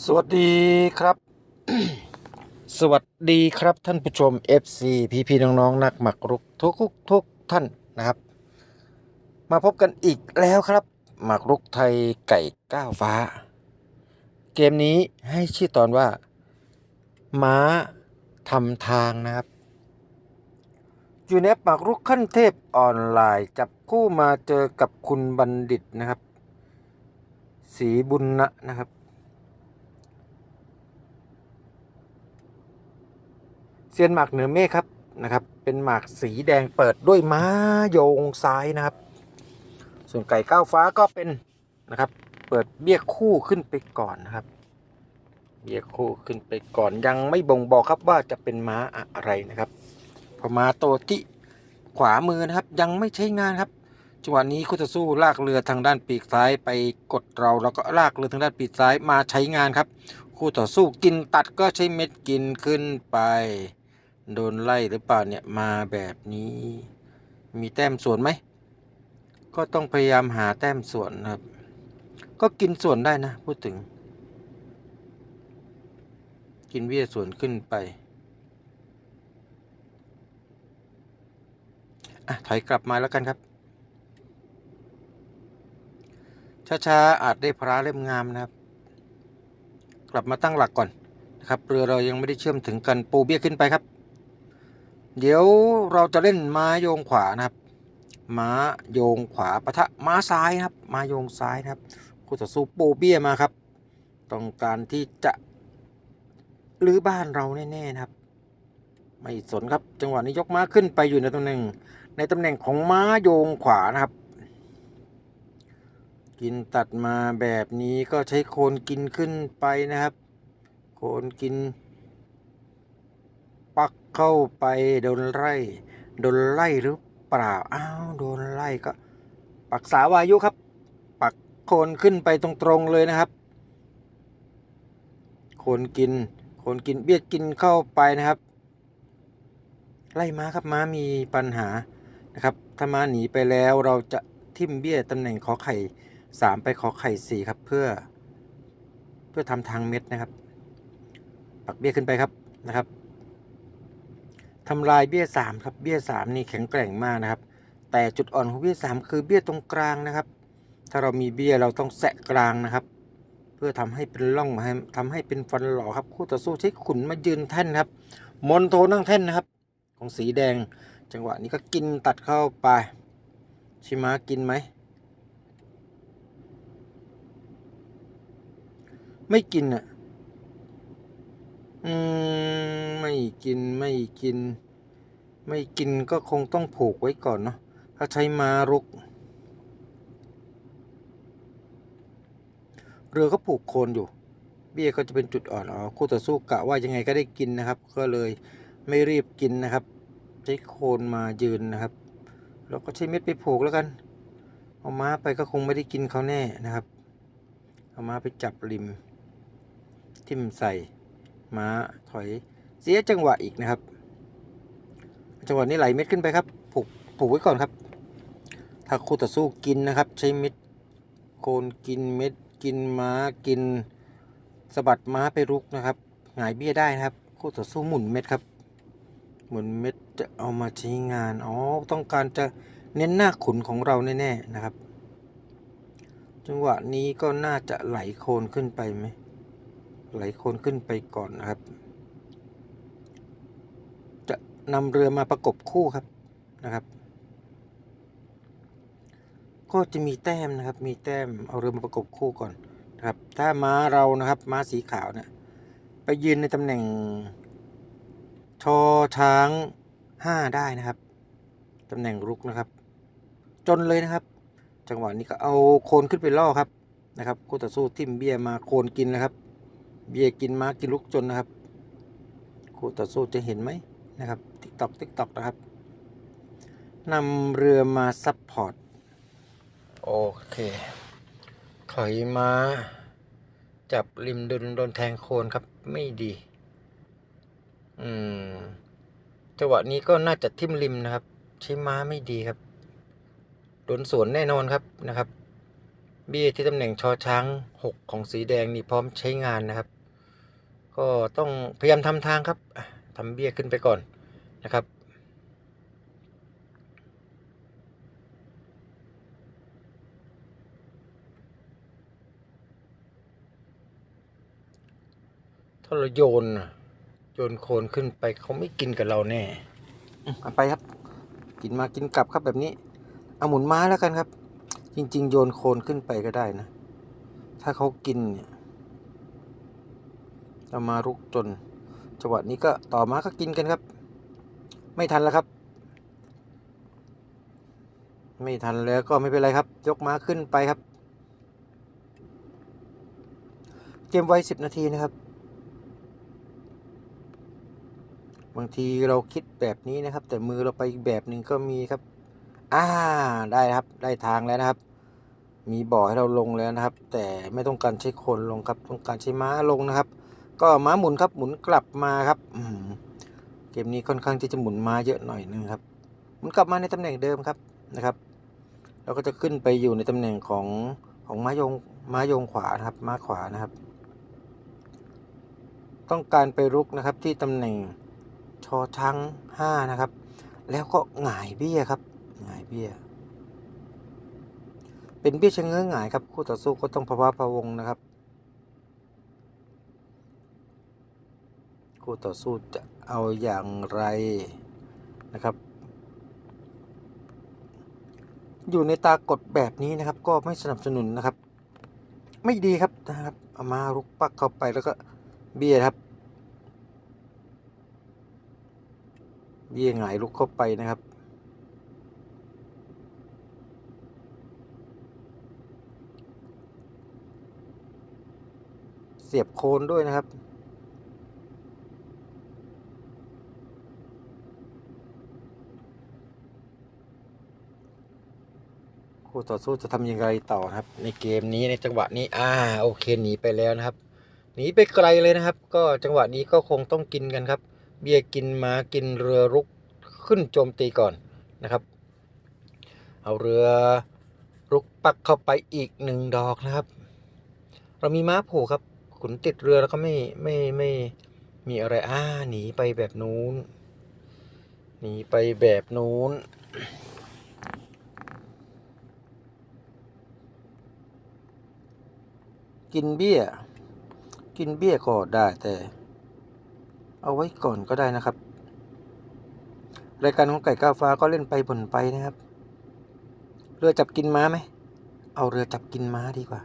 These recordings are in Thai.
สวัสดีครับ สวัสดีครับท่านผู้ชม FC พี่พี่น้องๆนักหมักรุกทุกทุกทุกท่านนะครับ มาพบกันอีกแล้วครับ หมักรุกไทยไก่ก้าวฟ้า เกมนี้ให้ชื่อตอนว่า ม้าทำทางนะครับอยู่ในหมากรุกขั้นเทพออนไลน์จับคู่มาเจอกับคุณบัณฑิตนะครับ สีบุญนะนะครับ เซียนหมากเหนือเมฆครับนะครับ เป็นหมากสีแดงเปิดด้วยม้าโยงซ้ายนะครับ ส่วนไก่ก้าวฟ้าก็เป็นนะครับ เปิดเบี้ยคู่ขึ้นไปก่อนนะครับ เบี้ยคู่ขึ้นไปก่อนยังไม่บ่งบอกครับว่าจะเป็นม้าอะไรนะครับพอม้าตัวที่ขวามือนะครับยังไม่ใช้งานครับจังหวะนี้คู่ต่อสู้ลากเรือทางด้านปีกซ้ายไปกดเราแล้วก็ลากเรือทางด้านปีกซ้ายมาใช้งานครับ คู่ต่อสู้กินตัดก็ใช้เม็ดกินขึ้นไป โดนไล่หรือเปล่าเนี่ยมาแบบนี้ มีแต้มส่วนไหม ก็ต้องพยายามหาแต้มส่วนนะครับ ก็กินส่วนได้นะ พูดถึง กินเบี้ยส่วนขึ้นไปอะถอยกลับมาแล้วกันครับ ช้าๆอาจได้พระเล่มงามนะครับ กลับมาตั้งหลักก่อนนะครับเรือเรายังไม่ได้เชื่อมถึงกันปูเบี้ยขึ้นไปครับ เดี๋ยวเราจะเล่นม้าโยงขวานะครับ ม้าโยงขวาปะทะม้าซ้ายครับ ม้าโยงซ้ายนะครับคู่ต่อสู้ปูเบี้ยมาครับ ต้องการที่จะรื้อบ้านเราแน่ๆนะครับ ไม่สนครับจังหวะนี้ยกม้าขึ้นไปอยู่ในตำแหน่ง ในตำแหน่งของม้าโยงขวานะครับ กินตัดมาแบบนี้ก็ใช้โคนกินขึ้นไปนะครับ โคนกิน เข้าไปโดนไล่โดนไล่หรือเปล่าอ้าวโดนไล่ก็ ปักษาวายุครับ ปักโคนขึ้นไปตรงๆเลยนะครับ โคนกิน โคนกินเบี้ยกินเข้าไปนะครับ ไล่ม้าครับม้ามีปัญหานะครับถ้าม้าหนีไปแล้วเราจะทิ่มเบี้ยตำแหน่งขอไข่สามไปขอไข่สี่ครับเพื่อ เพื่อทำทางเม็ดนะครับ ปักเบี้ยขึ้นไปครับนะครับ ทำลายเบี้ยสามครับ เบี้ยสามนี่แข็งแกร่งมากนะครับ แต่จุดอ่อนของเบี้ยสามคือเบี้ยตรงกลางนะครับ ถ้าเรามีเบี้ยเราต้องแสะกลางนะครับ เพื่อทำให้เป็นร่องทำให้เป็นฟันหล่อครับ คู่ต่อสู้ใช้ขุนมายืนแท่นครับ มอนโทนั่งแท่นนะครับ ของสีแดง จังหวะนี้ก็กินตัดเข้าไป ชิมากินไหม ไม่กินอะ อืมไม่กินไม่กิน ไม่กินก็คงต้องผูกไว้ก่อนเนาะถ้าใช้มารุก เรือก็ผูกโคนอยู่ เบี้ยก็จะเป็นจุดอ่อนอ๋อคู่ต่อสู้กะว่ายังไงก็ได้กินนะครับ ก็เลยไม่รีบกินนะครับ ใช้โคนมายืนนะครับแล้วก็ใช้เม็ดไปผูกแล้วกัน เอาม้าไปก็คงไม่ได้กินเขาแน่นะครับ เอาม้าไปจับริม ทิ่มใส่ ม้าถอยเสียจังหวะอีกนะครับ จังหวะนี้ไหลเม็ดขึ้นไปครับผูกผูกไว้ก่อนครับ ถ้าคู่ต่อสู้กินนะครับ ใช้เม็ดโคนกินเม็ดกินม้ากินสะบัดม้าไปรุกนะครับหงายเบี้ยได้นะครับคู่ต่อสู้หมุนเม็ดครับ หมุนเม็ดจะเอามาใช้งานอ๋อต้องการจะเน้นหน้าขุนของเราแน่ๆนะครับ จังหวะนี้ก็น่าจะไหลโคนขึ้นไปไหม ไหลโคนขึ้นไปก่อนนะครับ จะนำเรือมาประกบคู่ครับนะครับ ก็จะมีแต้มนะครับ มีแต้มเอาเรือมาประกบคู่ก่อนนะครับ ถ้าม้าเรานะครับม้าสีขาวเนี่ยไปยืนในตำแหน่งชอช้างห้าได้นะครับตำแหน่งรุกนะครับ จนเลยนะครับ จังหวะนี้ก็เอาโคนขึ้นไปล่อครับนะครับคู่ต่อสู้ทิ่มเบี้ยมาโคนกินนะครับ เบียร์กินม้ากินลูกจนนะครับคู่ต่อสู้จะเห็นไหมนะครับติ๊กตอกติ๊กตอกนะครับนำเรือมาซับพอร์ต โอเค ถอยมาจับริมโดนโดนแทงโคนครับไม่ดี อืมจังหวะนี้ก็น่าจะทิ่มริมนะครับ ใช้ม้าไม่ดีครับโดนสวนแน่นอนครับนะครับ เบี้ยที่ตำแหน่งชอช้างหกของสีแดงนี่พร้อมใช้งานนะครับ ก็ต้องพยายามทำทางครับทำเบี้ยขึ้นไปก่อนนะครับถ้าเราโยนโยนโคนขึ้นไปเขาไม่กินกับเราแน่เอาไปครับ กินมากินกลับครับแบบนี้ เอาหมุนม้าแล้วกันครับ จริง ๆ โยนโคนขึ้นไปก็ได้นะ ถ้าเขากินเนี่ยเอามารุกจนจังหวะนี้ก็ต่อมาก็กินกันครับ ไม่ทันแล้วครับ ไม่ทันแล้วก็ไม่เป็นไรครับ ยกม้าขึ้นไปครับ เกมไว้สิบนาทีนะครับ บางทีเราคิดแบบนี้นะครับ แต่มือเราไปอีกแบบหนึ่งก็มีครับ อ่าได้ครับได้ทางแล้วนะครับ มีบ่อให้เราลงแล้วนะครับ แต่ไม่ต้องการใช้คนลงครับ ต้องการใช้ม้าลงนะครับ ก็ม้าหมุนครับหมุนกลับมาครับอืมเกมนี้ค่อนข้างที่จะหมุนม้าเยอะหน่อยนึงครับหมุนกลับมาในตำแหน่งเดิมครับนะครับเราก็จะขึ้นไปอยู่ในตำแหน่งของของม้ายงม้ายงขวานะครับ ม้าขวานะครับ ต้องการไปรุกนะครับที่ตำแหน่งชอช้างห้านะครับ แล้วก็หงายเบี้ยครับ หงายเบี้ย เป็นเบี้ยชะเง้อหงายครับคู่ต่อสู้ก็ต้องภาวะพะวงนะครับ คู่ต่อสู้จะเอาอย่างไรนะครับ อยู่ในตากฎแบบนี้นะครับ ก็ไม่สนับสนุนนะครับ ไม่ดีครับนะครับเอามารุกปักเข้าไปแล้วก็เบี้ยครับเบี้ยหงายลุกเข้าไปนะครับ เสียบโคนด้วยนะครับ คู่ต่อสู้จะทำยังไงต่อนะครับ ในเกมนี้ในจังหวะนี้อ่าโอเคหนีไปแล้วนะครับหนีไปไกลเลยนะครับ ก็จังหวะนี้ก็คงต้องกินกันครับ เบียกินมากินเรือรุกขึ้นโจมตีก่อนนะครับ เอาเรือรุกปักเข้าไปอีกหนึ่งดอกนะครับ เรามีม้าผูกครับ ขุนติดเรือแล้วก็ไม่ไม่ไม่มีอะไรอ่าหนีไปแบบนู้นหนีไปแบบนู้นกินเบี้ย กินเบี้ยก็ได้แต่ เอาไว้ก่อนก็ได้นะครับ รายการของไก่ก้าวฟ้าก็เล่นไปบ่นไปนะครับ เรือจับกินม้าไหม เอาเรือจับกินม้าดีกว่า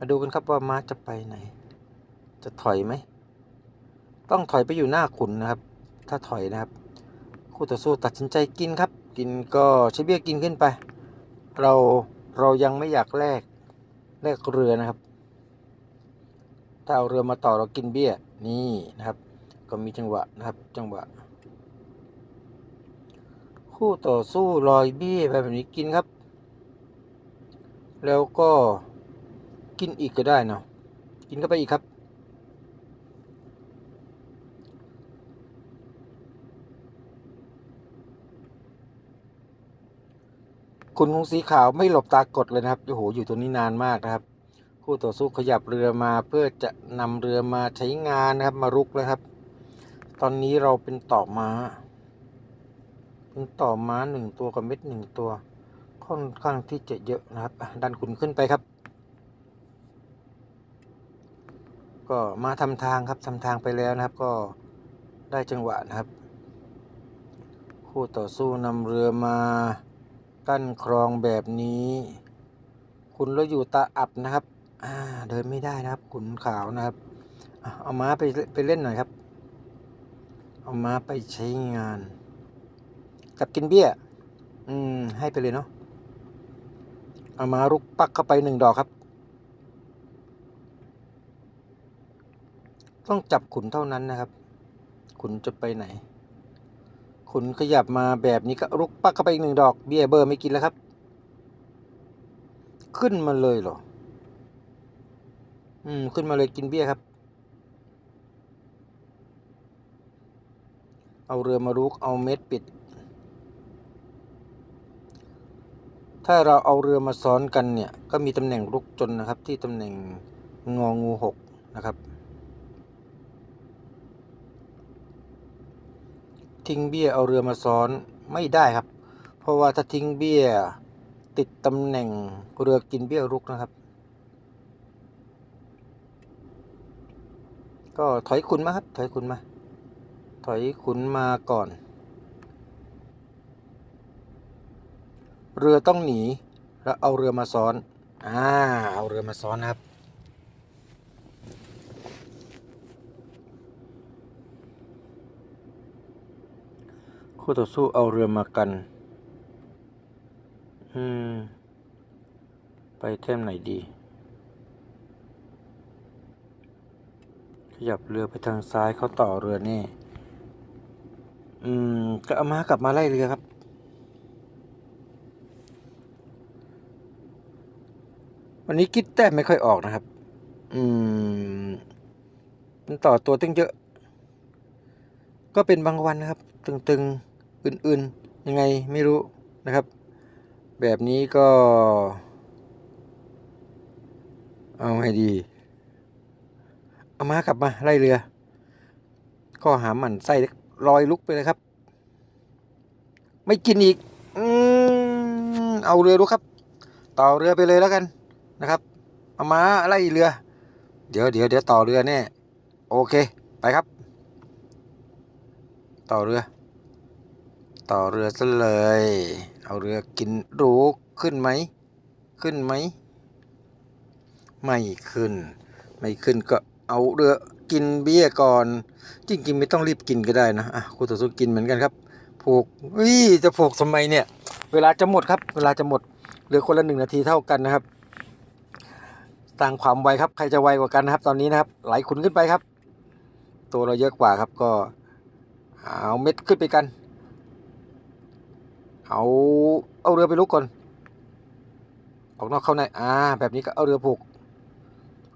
มาดูกันครับว่าม้าจะไปไหน จะถอยไหม ต้องถอยไปอยู่หน้าขุนนะครับ ถ้าถอยนะครับ คู่ต่อสู้ตัดสินใจกินครับ กินก็ใช้เบี้ยกินขึ้นไป เราเรายังไม่อยากแลกแลกเรือนะครับ ถ้าเอาเรือมาต่อเรากินเบี้ยนี่นะครับ ก็มีจังหวะนะครับ จังหวะ คู่ต่อสู้ลอยเบี้ยแบบนี้กินครับ แล้วก็ กินอีกก็ได้เนาะกินเข้าไปอีกครับ คุณของสีขาวไม่หลบตากดเลยนะครับโอ้โหอยู่ตัวนี้นานมากนะครับ คู่ต่อสู้ขยับเรือมาเพื่อจะนำเรือมาใช้งานนะครับมารุกแล้วครับ ตอนนี้เราเป็นต่อม้าเป็นต่อม้าหนึ่งตัวกับเม็ดหนึ่งตัว ค่อนข้างที่จะเยอะนะครับ ดันขุนขึ้นไปครับ ก็มาทำทางครับทำทางไปแล้วนะครับ ก็ได้จังหวะนะครับ คู่ต่อสู้นำเรือมากั้นคลองแบบนี้ คุณเราอยู่ตาอับนะครับเดินไม่ได้นะครับ ขุนขาวนะครับ เอาม้าไปไปเล่นหน่อยครับ เอาม้าไปใช้งาน กับกินเบี้ย อืม ให้ไปเลยเนาะเอามารุกปักเข้าไปหนึ่งดอกครับ ต้องจับขุนเท่านั้นนะครับ ขุนจะไปไหน ขุนขยับมาแบบนี้ก็รุกปักเข้าไปอีกหนึ่งดอก เบี้ยเบอร์ไม่กินแล้วครับ ขึ้นมาเลยเหรอ อืม ขึ้นมาเลยกินเบี้ยครับ เอาเรือมารุก เอาเม็ดปิด ถ้าเราเอาเรือมาซ้อนกันเนี่ย ก็มีตำแหน่งลุกจนนะครับ ที่ตำแหน่งงองูหกนะครับ ทิ้งเบี้ยเอาเรือมาซ้อนไม่ได้ครับ เพราะว่าถ้าทิ้งเบี้ยติดตำแหน่งเรือกินเบี้ยรุกนะครับ ก็ถอยขุนมาครับ ถอยขุนมา ถอยขุนมาก่อน เรือต้องหนีแล้วเอาเรือมาซ้อนอ่าเอาเรือมาซ้อนนะครับ คู่ต่อสู้เอาเรือมากัน อืม ไปเท่มไหนดี ขยับเรือไปทางซ้ายเขาต่อเรือนี่ อืม ก็เอามากลับมาไล่เรือครับ วันนี้คิดแต้มไม่ค่อยออกนะครับ อืม มันต่อตัวตึงเยอะ ก็เป็นบางวันนะครับ ตึงๆ อื่นๆ ยังไงไม่รู้นะครับ แบบนี้ก็ เอาให้ดี เอามากลับมาไล่เรือ ก็หาหมันไส้ลอยลุกไปเลยครับ ไม่กินอีกอืมเอาเรือดูครับ ต่อเรือไปเลยแล้วกันนะครับ เอามาไล่เรือ เดี๋ยวเดี๋ยวเดี๋ยวต่อเรือแน่โอเค ไปครับ ต่อเรือ ต่อเรือซะเลย เอาเรือกินรูขึ้นไหม ขึ้นไหม ไม่ขึ้น ไม่ขึ้นก็เอาเรือกินเบี้ยก่อน จริงๆไม่ต้องรีบกินก็ได้นะ อะคู่ต่อสู้กินเหมือนกันครับ ผูกวิจะผูกทำไมเนี่ย เวลาจะหมดครับ เวลาจะหมด เหลือคนละหนึ่งนาทีเท่ากันนะครับ ต่างความไวครับ ใครจะไวกว่ากันนะครับ ตอนนี้นะครับ ไหลขุนขึ้นไปครับ ตัวเราเยอะกว่าครับ ก็ เอาเม็ดขึ้นไปกัน เอาเอาเรือไปลุกก่อน ออกนอกเข้าใน อ่า แบบนี้ก็เอาเรือผูก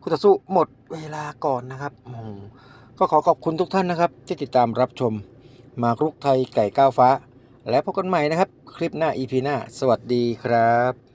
คู่ต่อสู้หมดเวลาก่อนนะครับอืมก็ขอขอบคุณทุกท่านนะครับ ที่ติดตามรับชม มากรุกไทยไก่ก้าวฟ้า และพบกันใหม่นะครับ คลิปหน้า EP หน้า สวัสดีครับ